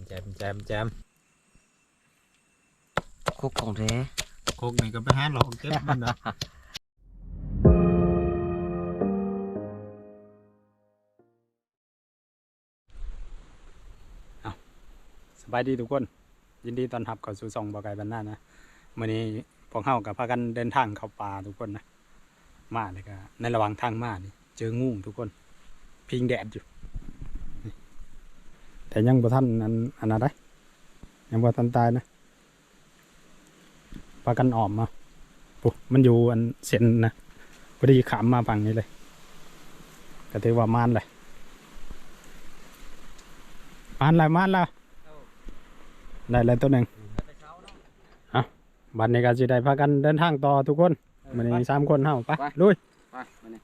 มแจมแจมแจมคุกของแท้โคกนี่ก็ไปหาหลอกเก็บมันนะเอาสบายดีทุกคน ยินดีต้อนรับเข้าสู่ซองบ่อไก่บรรณานะมื้อนี้พวกเฮากับพากันเดินทางเข้าป่าทุกคนนะมาเลยก็ในระหว่างทางมานี่เจองูทุกคน พิงแดดอยู่นี่ แต่ยังบ่ทันอันอันนั้นได้ยังบ่ทันตายนะพากันออมมาปุ๊มันอยู่อันเส้นนะพอดีขามมาฝั่งนี้เลยก็ถือว่ามานเลยมานเลยมานและได้เลยตัวหนึ่งอะบัดนี้ก็สิได้พากันเดินทางต่อทุกคนมันนี้สามคนเฮาไปลุยไปมานี่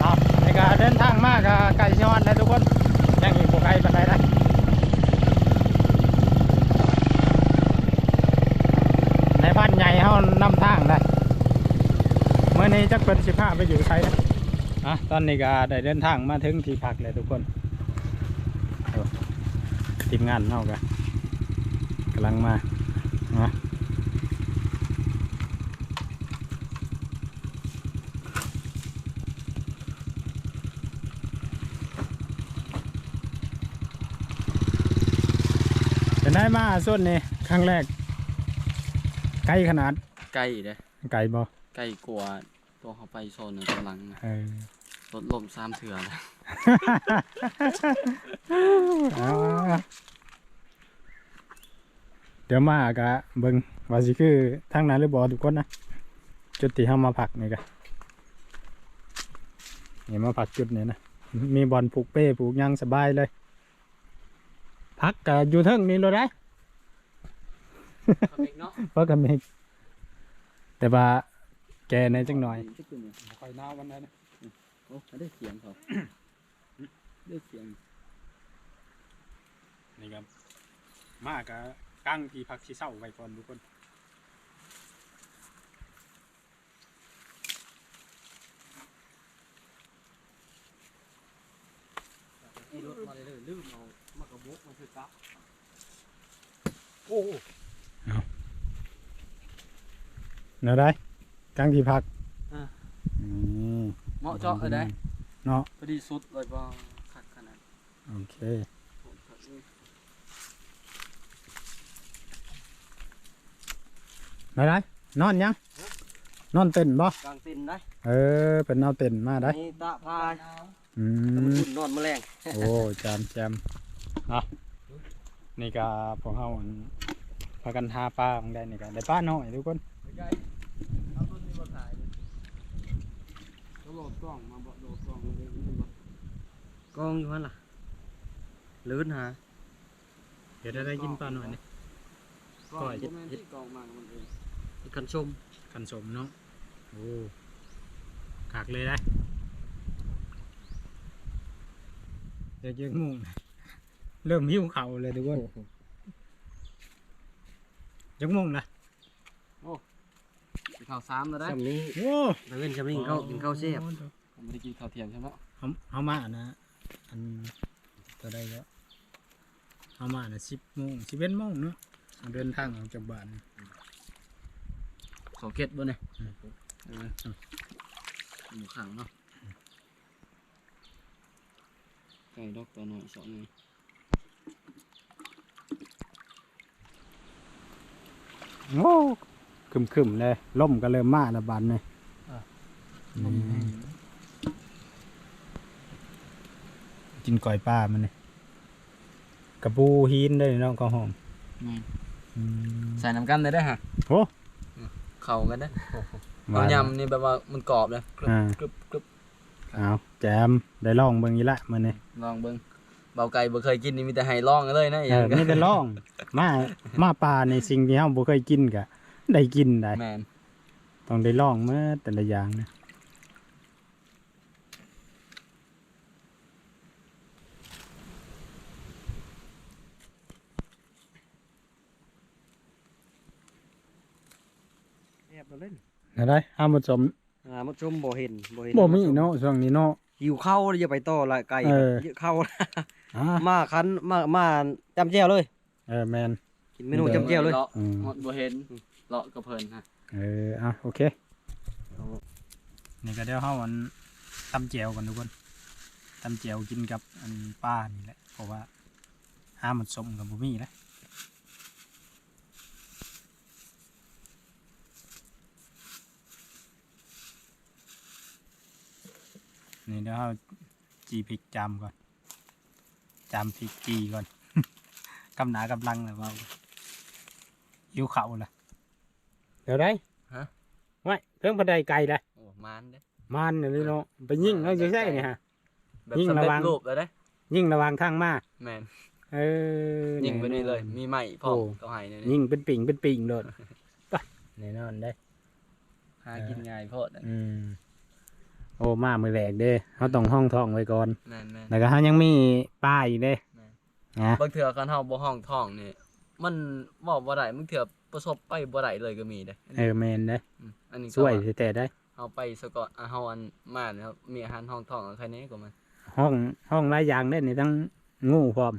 เอาในการเดินทางมากก็ไก่ชอนนะทุกคนยังอีกพวกไก่ปันไดนะในบ้านใหญ่เขานำทางได้เมื่อนี้ จักเป็นสิบห้าไปอยู่ไทยนะอะตอนนี้ก็ได้เดินทางมาถึงที่พักเลยทุกคนทีมงานเฮากันกำลังมานะเป็นได้มาส่วนนี้ครั้งแรก ไกลขนาด ไก่เด้ไกลบ่ไก่กลัว ตัวเขาไปโซนกำลังน่ะเออรถลมซ้ำเถื่อนะอ่าเดี๋ยวมากะเบิ่งว่าสิคือทางนั้นหรือบ่ทุกคนนะจุดที่เฮามาพักนี่กะนี่มาพักจุดนี้นะมีบอลปลูกเป้ปลูกหยังสบายเลย พักกะอยู่เทิงนี่เลยได้ เนาะ เพราะกันมีแต่ว่า แกในจังหน่อยที่คุณเนี่ยคอยหนาววันนั้นโอ้ได้เสียงเขาได้เสียงนี่ครับ มากะกั้งที่พักที่เศร้าไว้ก่อนทุกคนนี่รถมาเลยลืมเอามากระบอกมาคือกับโอ้เนาได้ กั้งที่พักอ่า อืม เหมาะเจาะเลยได้เนาะ พอดีสุดเลยว่าคักขนาดโอเค ผมคักนี่เนาได้นอนยังนอนเต้นบ่กลางตินได้เออ เป็นเอาเต้นมาได้นี่ตะพายอืแต่มันม อุ่นนอนแมลงโอ้จามจามอะนี่ก็พวกเฮาอันพากันหาปลาของได้นี่ก็ได้ปลาน้อยทุกคน ใกล้เอาต้นนี้มาขายเลย ก็โหลดกล้องมาบ่โหลดกล้องมาเลยนี่บ่กล้องอยู่หั่นล่ะลื่นหาเดี๋ยวได้กินปลาหน่อยนี่ กล้องก้อยบ่แม่นที่กล้องมากับมันเองอีกคันชมขันสมเนาะโอ้ขากเลยได้เดี๋ยวเจองูนะเริ่มหิวเข่าวเลยทุกคนจักโมงนะกิน ข้าวซ้ำแล้วได้จำนี้โอ้แล้วเว้นจะไม่กินข้าวกินข้าวเชฟผมไม่ได้กินข้าวเที่ยงใช่ไหมเขาเขามานะอันตัวได้แล้วเขามานะสิบโมงสิบเอ็ดโมงเนาะเดินทางออกจากบ้านสองเก็ดบ่เนี่ยอืมเออหมูขังเนาะไก่ดอกตัวหน่อยสองนี่โอ้ คึมคึมๆเลยล่มก็เริ่มมาแล้วบานเลยกินก่อยปลามันเลยกระปูหินเลยเนาะก็หอมอืมใส่น้ำกันได้ได้อฮะโอ้เข่ากันได้อหวานยำนี่แบบว่ามันกรอบเลยกรึบอ่ากรึบกรึบเอาแจมได้ลองเบิ่งอีละมันนี่ลองเบิ้งเบาไก่บ่เคยกินนี่มีแต่ไห้ลองกันเลยนะอเอย่างอไม่ได้ลอง มา มาปลาในสิ่งที่เฮาบ่เคยกินก็ ได้กินได้แมนต้องได้ลองเมื่อแต่ละอย่างนะอะไรห้ามผสมอ่ามาชมบ่เห็นบ่เห็นบ่มีเนาะช่วงนี้เนาะ หิวข้าวแล้วอย่าไปต่อละไก่เออเยอะเข้าอ่ามาคันมามาจำแจ่วเลย เออแมนกินเมนูจำแจ่วเลยเลาะอืม หมดบ่เห็น เลาะกระเพลินฮะเอออะโอเคนี่ก็เดี๋ยวเฮามันตำแจวกันทุกคนตำแจวกินกับอันป้านี่แหละเพราะว่าห้ามมันสมกับบุมี่แหล้วนี่เดี๋ยวเฮาจีพริกจำก่อนจำพริกจีก่อน กำหนากำลังเลยว่าหิวเข่าวละ เดี๋ยวได้ฮะ ไม่เพิ่งบันไดไกลเลยโอ้มานเด้ มันนี่เนาะไปยิงเขาจะใช่เนี่ยฮะ แบบยิ่งสำระเร็จวัง รูปแล้วเด้ยิงระวังทางมาแม่นเออยิงไปนี่เลย มีไม้พร้อมโอ้ก็ให้เนี่ยยิงเป็นปิ่งเป็นปิ่งโดดไปแน่นอนได้หากินง่ายโพดอะอืมโอ้มามือแรกเด้เขาต้องห้องท้องไว้ก่อนแม่นแม่นแล้วก็เขายังมีป้าอีกเด้แม่น นะบางเทื่อคันเฮาบ่ห้องท้องนี่มันเว้าบ่ได้บางเทื่อ ประสบไปบ่ได้เลยก็มีเด้เออแมนได้มอันนี้ก็ช่วยแต่ได้เอาไปซะก่อนอะเฮาอันมาเนี่ยครับมีอาหารห้องท้องอันใครแน่ก็มันห้องห้องหลายอย่างได้ในทั้งงูพร้อม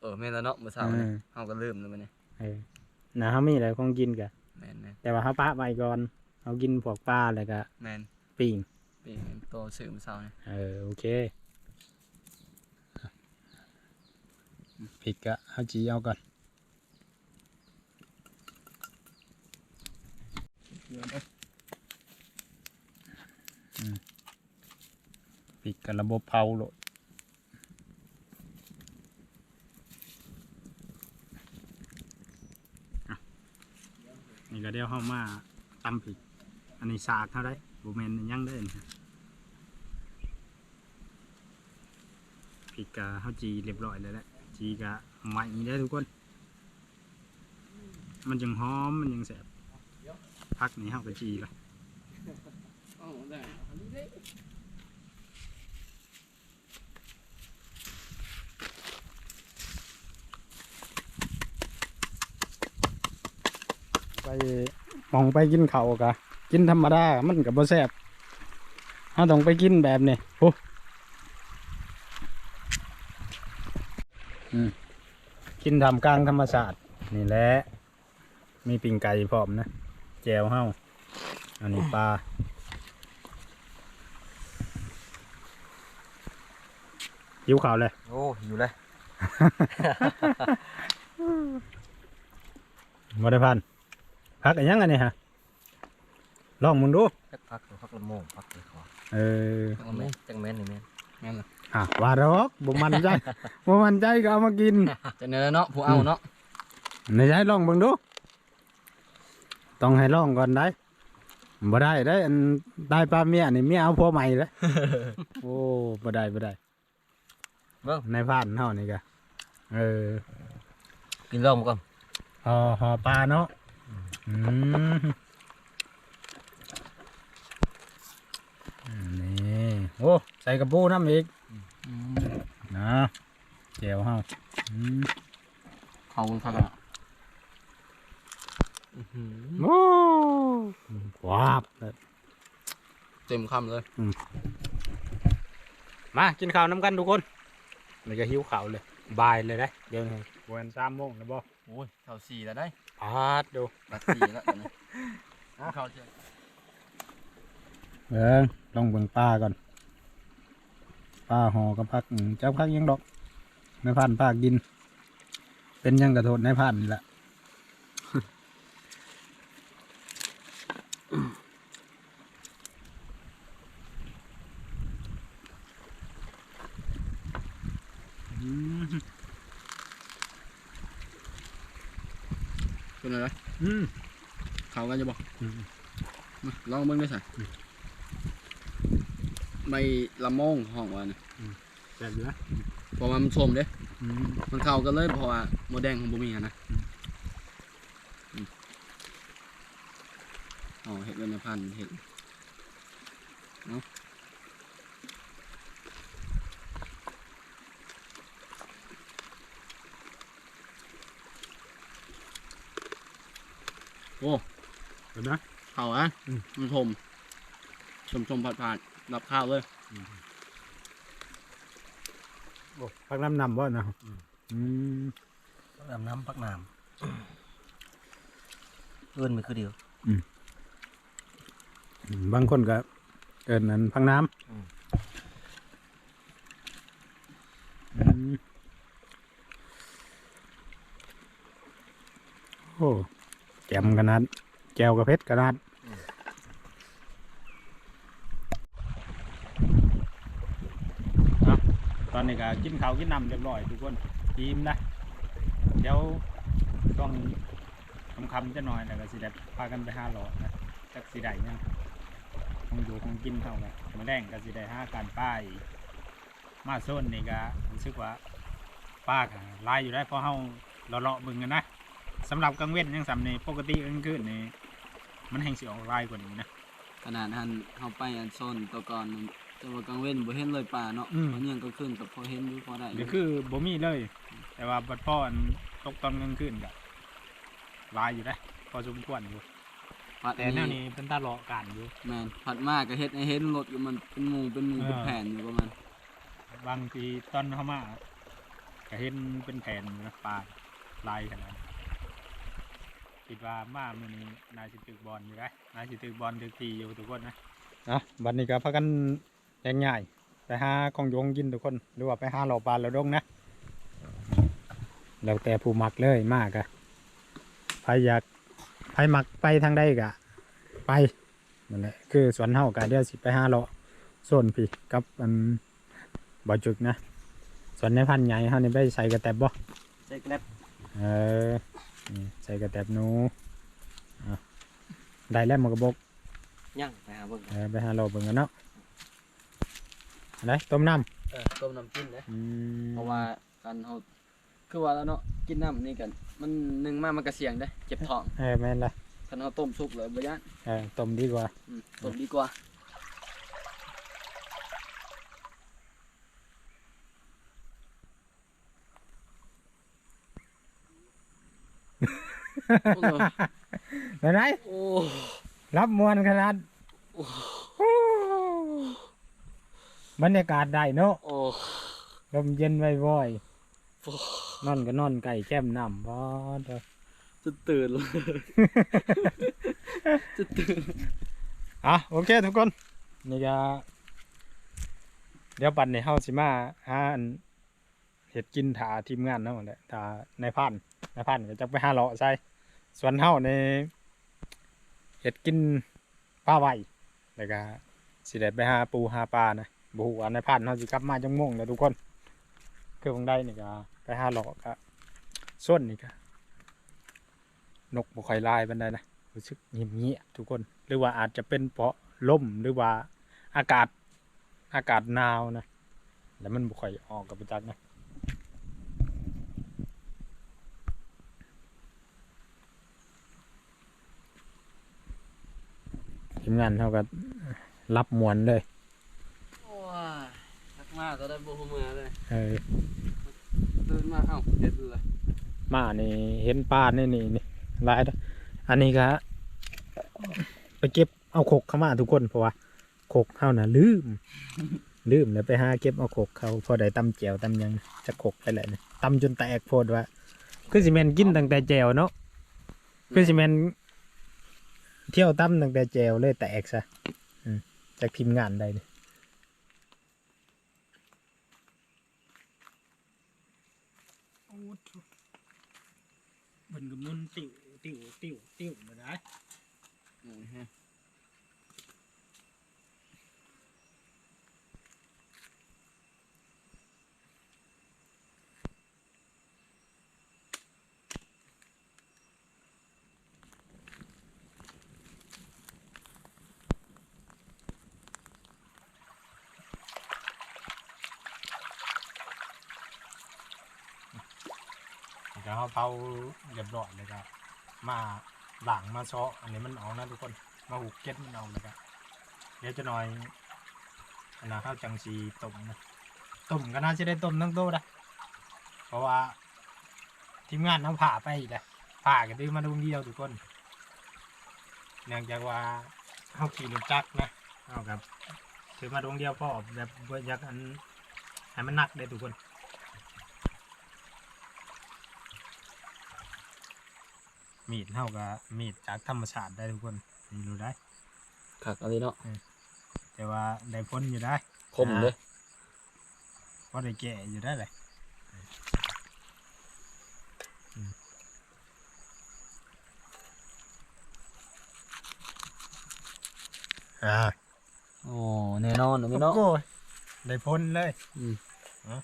เออแม่นแล้วเนาะมื้อเช้านี่อืมเฮาก็ลืมแล้วมันนี่เออนะเขามีอะไรของกินกะแม่นแม่นแต่ว่าเขาป้าไว้ก่อนเขากินพวกปลาแล้วก็แม่นปิ่งเป็นโตซื้อมื้อเช้านี่เออโอเคผิดกะเอาจีเอาก่อน ผิดกับระบบเผาโลดอ่นี่ก็เดี๋ยวเข้ามาตำผิด อันนี้สากเท่าไรบูแมนยังได้นะผิดกะเฮาจีเรียบร้อยแล้วแหละ จีกะใหม่ได้ทุกคน มันยังหอม มันยังแสบ พักนี้เฮาก็จีละไปมองไปกินเขาวกะกินธรรมดา มันกับบ่แซ่บเฮาต้องไปกินแบบนี้โอ้กินทำกลางธรรมชาสตินี่แหละ มีปิ่งไก่พร้อมนะ แจวเฮาอันนี้ปลาหิวข่าวเลย โอ้อยู่เลยบ่ได้พันพักอันยังอันนี้ฮะลองมึงดูพักพักพักละโมงพักเลยขอเออจังแม่นจังแม่นนี่แม่นแม่นล่ะอะว่าดอกบ่มันใจบ่มันใจก็เอามากินจะเนื้อเนาะผู้เอาเนาะในใจลองเบิ่งดู ต้องให้ลองก่อนได้บ่ได้ได้อันได้ปลาเมียนี่เมียเอาผัวใหม่แล้ว โอ้บ่ได้บ่ได้เบิ่ง ในผ่านเฮานี่ก็เออ กินลองมาก่อนห่อห่อปลาเนาะอืมนี่โอ้ ใส่กระปูน้ำอีกนะเจียวเฮาอืมขอบคุณครับ โอ้ว้าบเต็มคำเลย มากินข้าวน้ำกันทุกคนมันจะหิวข้าวเลยบายเลยนะเดี๋ยวนี้วันสามโมงแล้วบ่โอ้ยเท่าสี่แล้วได้พาดดูบัดสี่แล้วตอนนี้เข้าเชื่อเบิ่งลองเบิ่งปลาก่อนปลาห่อกับพักอืมเจ้าพักยังดอกในพันปลากิน เป็นยังกระโดดในพันนี่แหละ อืม เป็นอะไรอืมเข้ากันจะบอกอืมมาลองเบิ่งได้สิใบละโมงห้องว่านะแซ่บอยู่นะเพราะว่ามันส้มเด้อืมมันเข้ากันเลยเพราะว่าโมแดงของบุมีอะนะอืม อ๋อเห็ดเวนพันธุ์เห็ดเนาะโอ้เห็นไหมเข้าอะอืมมันชมชมชมผ่านผ่านๆรับข้าวเลยโอ้พักน้ำนำบ่นะอืมปักน้ำน้ำปักน้ำเอิ้นมันคือเดียว บางคนก็เอินนั้นพังน้ำโอ้แจ่มขนาดแจวกระเพชรขนาดตอนนี้ก็กินข้าวกินน้ำเรียบร้อยทุกคนทีมนะ เดี๋ยวต้องคำๆจะหน่อยแล้วก็สิได้พากันไปหาหลอดนะจักสิได้ยัง คงอยู่คงกินเท่ากันมาแดงก็สิได้ห้าการป้ายมาโซนนี่ก็รู้สึกว่าป้าก็ลายอยู่ได้เพราะเฮาเลาะๆเบิ่งกันนะสำหรับกลางเว้นยังสำนี่ปกติกลางคืนนี่มันแห่งสิออกลายกว่านี้นะขนาดหันเฮาไปอันโซนตัวก่อนนั่นแต่ว่ากลางเว้นบ่เห็นเลยป่าเนาะอืมมันยังก็ขึ้นกับพอเห็นอยู่พอได้อยู่เดี๋ยวคือบ่มีเลย แต่ว่าบัดพ่ออันตกตอนกลางคืนก็ลายอยู่ได้พอสมควรอยู่ ผัดแต่แนวนี้เป็นตาเลาะกันอยู่แม่นผัดมากก็เฮ็ดให้เห็นรถอยู่มันเป็นหมู่เป็นหมู่เออเป็นแผ่นอยู่ประมาณบางทีตอนเข้ามาก็เห็นเป็นแผ่นอยู่นะปลาลายขนาดนั้นคิดว่ามามื่อนี้นายสิตึกบอลอยู่ได้นายสิตึกบอลตึกทีอยู่ทุกคนนะอะบัดนี้ก็พากันแยงง่ายไปหาของโยงกินทุกคนหรือว่าไปหาเหล่าปลาเหล่าดงนะแล้วแต่ผู้มักเลยมากอะใครอยาก ใครมักไปทางใดกะ ไปนั่นแหละคือสวนเฮากะเดี๋ยวสิไปหาเลาะโซนพี่กับอันบ่จุกนะส่วนในพันธุ์ใหญ่เขานี่ไปใส่กระแตบบ่ใส่แกล็บเออนี่ใส่กระแตบหนูอะได้แล้วมันกระบอกย่างไปหาเบิ่งเออไปหาเราเบิ่งกันเนาะอะไรต้มน้เออต้มน้ำกินนะำอืมเพราะว่าการเฮา คือว่าแล้วเนาะกินน้ำนี่กัน มันหนึ่งมามันก็เสี่ยงได้เจ็บท้องเออแม่นละคันเฮาต้มสุกเลยบ่ยานเออต้มดีกว่า อืมต้มดีกว่าโอ้โหไหนไหนโอ้รับมวนขนาดบรรยากาศได้เนาะโอ้ลมเย็นไว่อยโอ้ๆ นอนก็นอนไก่แก้มน้ำพอเด้อจะตื่นเลยจะตื่นอะโอเคทุกคนนี่ก็เดี๋ยวปันในเฮาสิมาหาอันเห็ดกินถาทีมงานเนาะแหละถาในพันในพันก็จะไปหาเลาะใส่ส่วนเฮาในเห็ดกินปลาไหวแล้วก็สิได้ไปหาปูหาปลานะบ่ฮู้ว่าในพันเฮาสิกลับมาจังโมงแล้วทุกคน คือของใดนี่ก็ไปหาเลาะก็ส่วนนี่ก็นกบ่ค่อยลายปานใดนะรู้สึกเงียบๆทุกคน หรือว่าอาจจะเป็นเพราะลมหรือว่าอากาศอากาศหนาวนะแล้วมันบ่ค่อยออกกับประจักษ์นะทีมงานเขาก็รับมวนเลย มาก็ได้บ่ฮู้เมื่อเลยเออตื่นมาเอ้าเด็ดเลยมานี่เห็นปลานี่นี่นี่หลายเด้ออันนี้ก็ไปเก็บเอาขกเข้ามาทุกคนเพราะว่าขกเข้าน่ะลืม ลืมแล้วไปหาเก็บเอาขกเขาพอได้ตำแจวตำหยังจะขกไปแหละเนี่ยตำจนแตกโพดว่าคือสิแมนกินตั้งแต่แจวเนาะคือสิแมนเที่ยวตำตั้งแต่แจวเลยแตกซะอืมจากทีมงานใดเนี่ยเบิ่นกับมุนติวติวติวติวมาได้ โอ้ยฮะ เดี๋ยวเขาเผาเรียบร้อยเลยครับมาหลังมาเซาะอันนี้มันเอานะทุกคนมาหุกเก็ตมันเอาเลยครับเดี๋ยวจะหน่อยอันนะข้าวจังสีต้มนะต้มก็น่าจะได้ต้มทั้งโต๊ะนะเพราะว่าทีมงานเอาผ่าไปอีกแหละผ่ากันดื้อมาดูเดียวทุกคนเนื่องจากว่าเขาขี่รถจักรนะเอาครับถือมาดวงเดียวพอแบบบ่อยากอันให้มันหนักได้ทุกคน มีดเท่ากับมีดจากธรรมชาติได้ทุกคนนี่รู้ได้คักอะไรเนาะแต่ว่าได้พ้นอยู่ได้คมเลยว่าได้แก่อยู่ได้เลยอืมอ่าโอ้แน่นอนเนาะพี่เนาะโอ้ยได้พ้นเลย อืมฮะ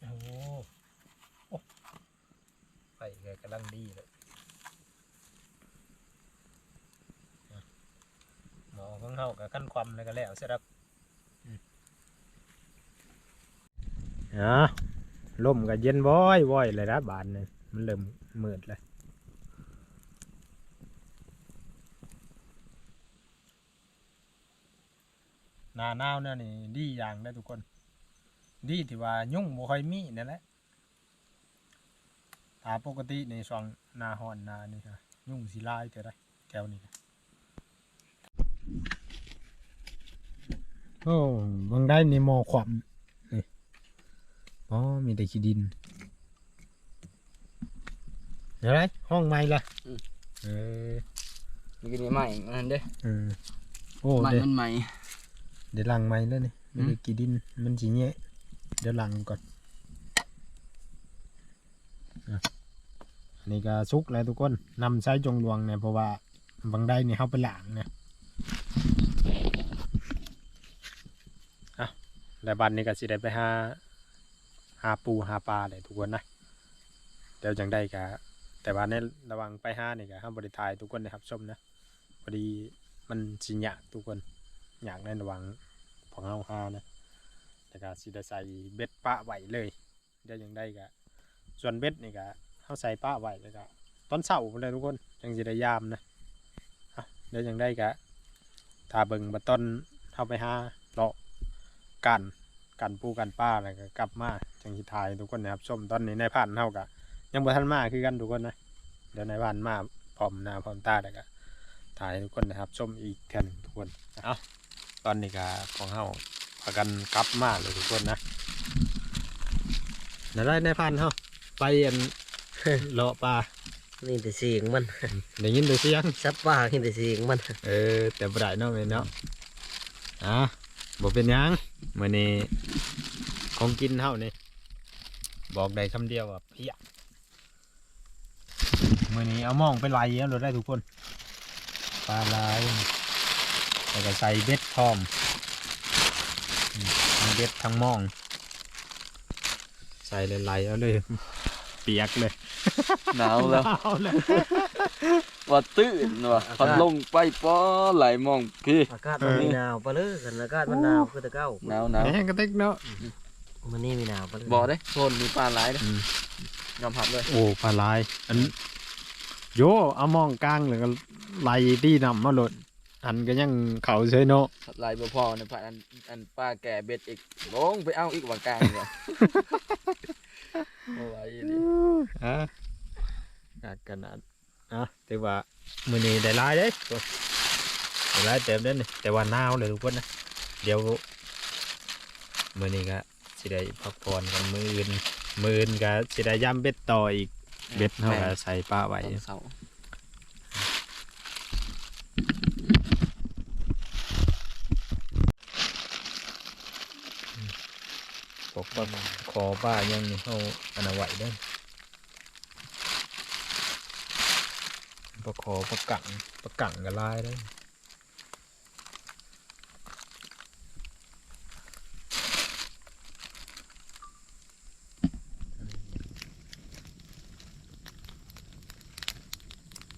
โอ้โหโอ้ไปแกกำลังดีเลยอะหมอของเขากับขั้นความเลยก็แล้วเสร็จแล้วอะลมก็เย็นบ่อยบ่อยเลยนะบานเนี่ยมันเริ่มมืดเลยหน้าหนาวเนี่ยนี่ดีอย่างได้อทุกคน ดีที่ว่ายุ่งบ่ค่อยมีนั่นแหละถ้าปกติในช่วงหน้าร้อนหน้านี่ค่ะยุ่งสิหลายเท่าไรแถวนี้ โอ้บางได้ในหมอความนี่อ๋อ มีแต่ขี้ดิน เดี๋ยวไรห้องใหม่ละเออมีกินใหม่มันเด้เออโอ้มันเดี๋ยวมันใหม่ เดี๋ยวหลังใหม่แล้วนี่อืไม่มได้กี่ดิน มันสีเงี้ยเดี๋ยวหลังก่อนอะอันนี้ก็สุกแล้วทุกคนนำใช้จงหลวงเนี่ยเพราะว่าบางได้เนี่ยเขาไปหลังเนี่ยอะ แล้วบันนี้ก็สิได้ไปหาหาปูหาปลาเลยทุกคนนะเดี๋ยวจังได้กะแต่ว่าในระวังไปหานี่ก็ห้ามบริทายทุกคนนะครับชมนะพอดีมันสิยากทุกคนอยากในระวังของเฮาหานะแต่ก็สิได้ใส่เบ็ดปะไหวเลยเดี๋ยวยังได้ก็ส่วนเบ็ดนี่ก็เฮาใส่ปะไหว้แล้วก็ตอนเช้าพุ่นเลยทุกคนจังสิได้ยามนะเดี๋ยวยังได้ก็ถ้าเบิ่งบัต้นเฮาไปหาเลาะ กันกันปูกันป้าแล้วก็กลับมาจังสิถ่ายทุกคนนะครับชมตอนนี้ในผ่านเฮาก็ยังบ่ทันมาคือกันทุกคนนะเดี๋ยวในบ้านมาพร้อมหน้าพร้อมตาแล้วก็ถ่ายให้ทุกคนนะครับชมอีกแค่หนึงทุกคนเอาตอนนี้ก็ของเฮาพากันกลับมาเลยทุกคนนะนั่นได้ในพันเฮาไปอันเลาะปลานี่แต่เสียงมันได้ยินแต่เสียงซับว่านี่แต่เสียงมันเออแต่บ่ได้เนาะแม่นเนาะอะ บ่เป็นหยังมื้อนี้ของกินเฮานี่บอกได้คำเดียวว่าเพียมื้อนี้เอาหม่องไปไล่เอาเลยได้ทุกคนปลาลายแล้วก็ใส่เบ็ดพร้อมอืมทั้งเบ็ดทั้งหม่อง ใส่เลยไล่เอาเลย เปียกเลย หนาวแล้วเอาเลย ว่าตื่นว่ะพัดลงไปป้อไหลมองพี่อากาศมันมีหนาวปะเลยกันอากาศมันหนาวคือแตะเก้าหนาวหนาวแหงกระติกเนาะมันนี่มีหนาวปะเลยบ่ได้โซนมีปลาหลายเด้อืมยอมรับเลย โอ้ปลาลายอันโยเอามองกลางเลยก็ไล่ตีนำมาหลดอันก็ยังเขาเฉยเนาะหลายบ่พอเนี่ยพาอันอันป้าแก่เบ็ดอีกลงไปเอาอีกวางกลางเนี่ยบ่ไหวดิอะอาดกันอาด อะแต่ว่ามือนี้ได้หลายเด้ตัวได้หลายเต็มเด้นี่แต่ว่าหนาวเลยทุกคนนะเดี๋ยวมือนี้ก็สิได้พักผ่อนกันมืออื่นมืออื่นก็สิได้ย่ำเบ็ดต่ออีกเบ็ดเท่ากับใส่ปลาไว้ตอนเสาร์ปกปักขอป้ายังเขาอันเอาไว้ได้ ปกขอประกังประกังกับลายได้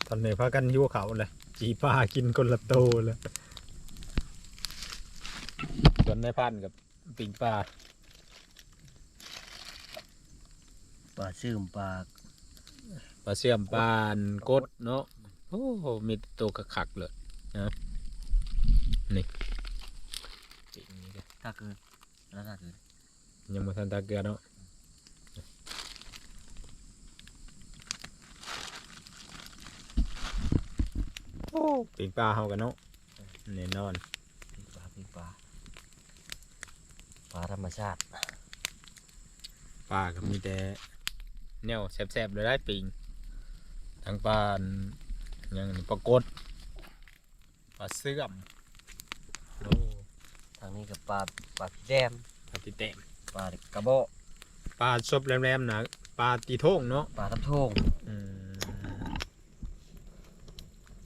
ตอนนี้พากันหิวเขาเลยจีป้ากินคนละโตเลยส่วนในพันกับปิงปลาปลาซื่มปลาปลาเสื่อมปานกดเนาะ โอ้โหมีตัวกระขักเลยนะนี่ปิงนี่ก็ถ้าเกินแล้วถ้าเกินยังมาทันตาเกลือเนาะโอ้ปีกปลาเฮากันเนาะแน่นอนปีปลาปีปลาปลาธรรมชาติปลาก็มีแต่แนวแซ่บๆเลยได้ปิงทั้งปลาอันห ยังนี่ปลากดปลาเสื่อมโอ้ทางนี้กับปลาปลาพี่แดมปลาติเต็มปลากระบอกปลาซบแหลมๆนะปลาตีโท่งเนาะปลาทับโทงอืม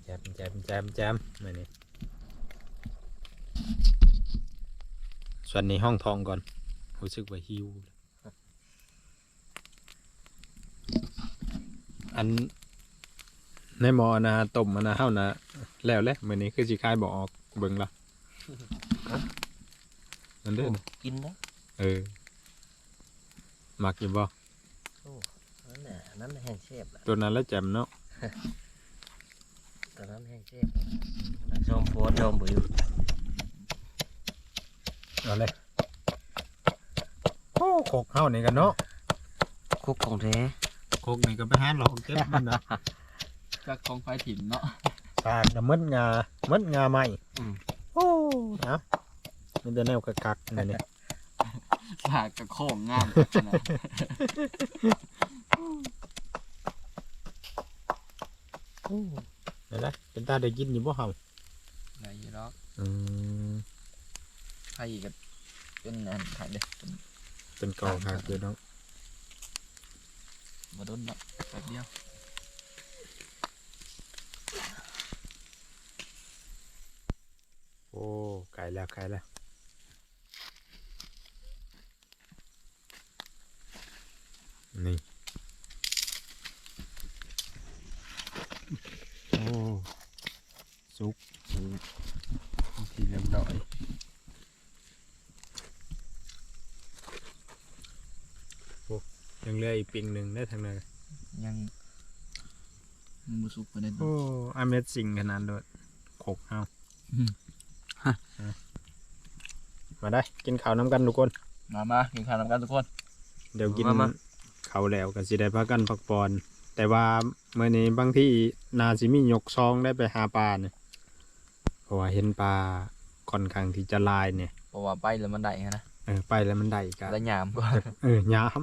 แจมแจมแจมแจมมานี่ส่วนนี้ห้องทองก่อนรู้สึกว่าหิวอัน ในหมอนะต้มมันนะเฮานะแล้วแหละมื้อนี้คือสิคายบ่ออกเบิ่งละนั่นเด้อนะกินนะเออมักอยู่บ่นั่นแหละนั่นแห้งเชฟแหละตัวนั้นแล้วแจ่มเนาะตอนนั้นแห้งเชฟชมโฟนชมบุยเอาเลยโอ้โคกเฮานี่กันเนาะคุกของแท้โคกนี่ก็ไปหาหลอกเก็บมันนะ จากของไฟถิ่นเนาะปากน่ะมดงามัดงาใหม่อืมโอ้นะมันจะแนวกักๆนี่นี่สากกับโค้งงามนะนี่นแหละเป็นตาได้กินอยู่บ่เฮาไหนเนาะอืมไผ่กับเป็นอันถ่ายเด้เป็นเป็นกองหักอยู่เนาะบ่โดนเนาะแป๊บเดียว โอ้ไก่แล้วไก่แล้วนี่โอ้สุกสุกทีเรียบร้อยโอ้ยังเหลืออีกปิงหนึ่งได้ทางนั้นยังมันบ่สุกปานใดโอ้อเมซิ่งขนาดโดดโขกเฮาอืมฮะ มาได้กินข้าวน้ำกันทุกคน มามากินข้าวนำกันทุกคน เดี๋ยวกินมามาข้าวแล้วก็สิได้พักกันพักปอน แต่ว่าเมื่อนี้บางที่นาสิมียกซองได้ไปหาปลาเนี่ยเพราะว่าเห็นปลาค่อนข้างที่จะลายเนี่ยเพราะว่าไปแล้วมันได้ไงนะเออไปแล้วมันได้กะแล้วยามก็เออยาม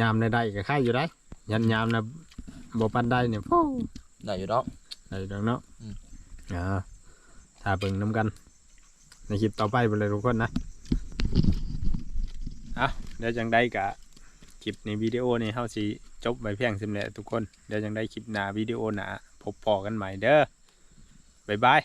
ยามได้ได้ก็ค่ายอยู่ได้ ยันยามนะบ่ปันได้เนี่ยโอ้ได้อยู่ดอกได้ดอกเนาะอืมอ่าถ้าเบิ่งน้ำกัน ในคลิปต่อไปไปเลยทุกคนนะเอาเดี๋ยวจังได้กะคลิปในวิดีโอนี้เฮาสิจบไปเพียงสำเร็จทุกคน เดี๋ยวจังได้คลิปหน้าวิดีโอหน้าพบพอกันใหม่เด้อบ๊ายบาย